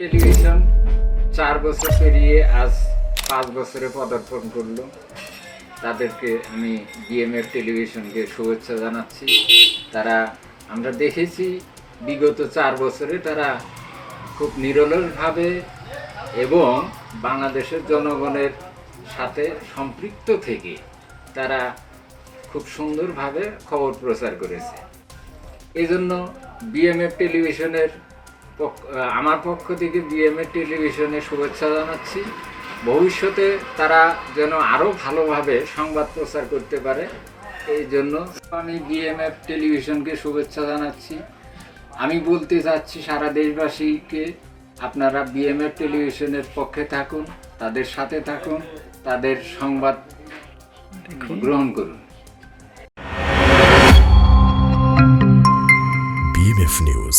Television চার বছর পেরিয়ে আজ পাঁচ বছরে পদার্পণ করল। তাদেরকে আমি বিএমএফ টেলিভিশনকে শুভেচ্ছা জানাচ্ছি। তারা, আমরা দেখেছি বিগত চার বছরে তারা খুব নিরলসভাবে এবং বাংলাদেশের জনগণের সাথে সম্পৃক্ত থেকে তারা খুব সুন্দরভাবে খবর প্রচার করেছে। এই জন্য বিএমএফ টেলিভিশনের আমার পক্ষ থেকে বিএমএফ টেলিভিশনে শুভেচ্ছা জানাচ্ছি। ভবিষ্যতে তারা যেন আরও ভালোভাবে সংবাদ প্রচার করতে পারে এই জন্য আমি বিএমএফ টেলিভিশনকে শুভেচ্ছা জানাচ্ছি। আমি বলতে চাচ্ছি সারা দেশবাসীকে আপনারা বিএমএফ টেলিভিশনের পক্ষে থাকুন তাদের সাথে থাকুন তাদের সংবাদ গ্রহণ করুন। BMF news